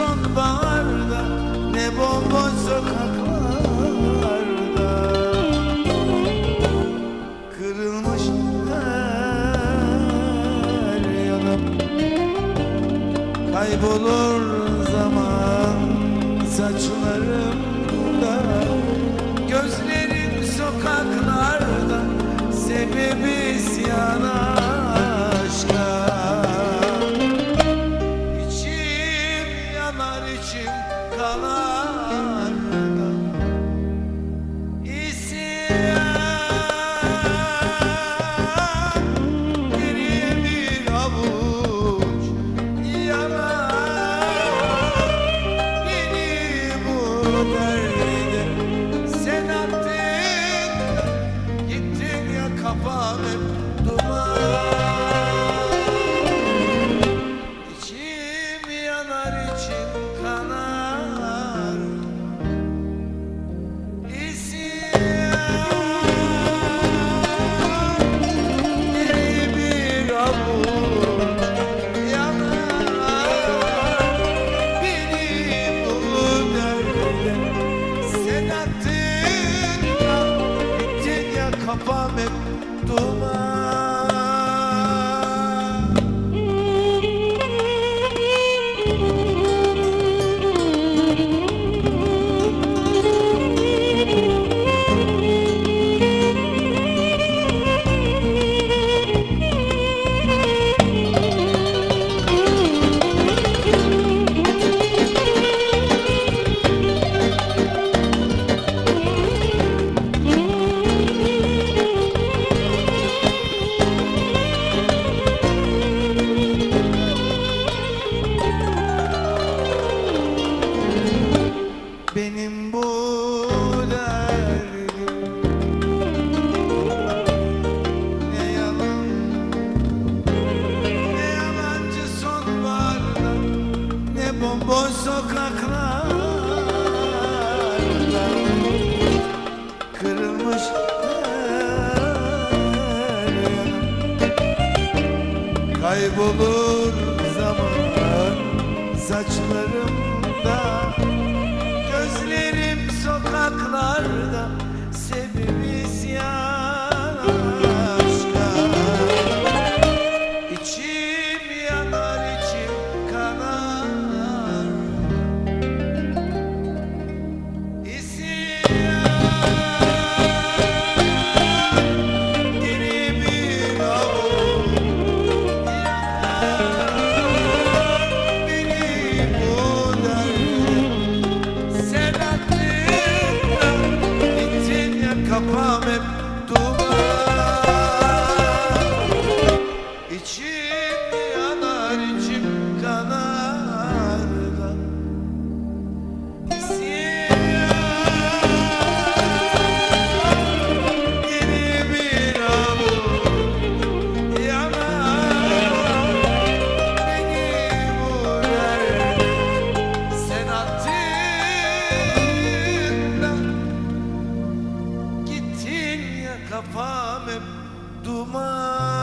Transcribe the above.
sonbaharda ne bomboş sokaklarda. Kırılmış her yanım Kaybolur zaman saçlarım. Sen attın gittin ya kapanıp duman πάμε το μάτι. bomboş sokaklarda Kırılmış ellerim Kaybolur zaman saçlarımda Gözlerim sokaklarda. yapamam duman